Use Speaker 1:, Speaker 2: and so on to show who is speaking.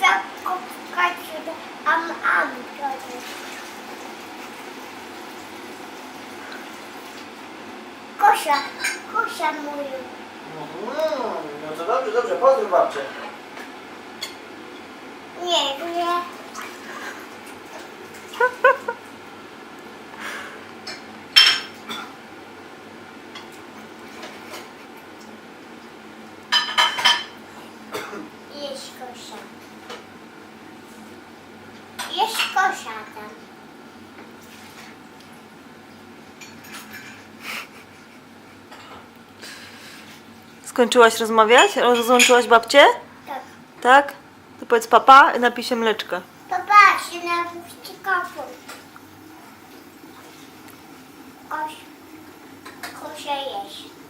Speaker 1: Sam kopkać, am am Kosia, Kosia mówił.
Speaker 2: Mhm, no to dobrze, dobrze, pozdrów
Speaker 1: babcie. Kosia. Jest kosia tam.
Speaker 3: Skończyłaś rozmawiać? Rozłączyłaś babcię?
Speaker 1: Tak.
Speaker 3: Tak? To powiedz papa i napij się mleczka.
Speaker 1: Popatrzcie na puścikową. Koś, kosia jest.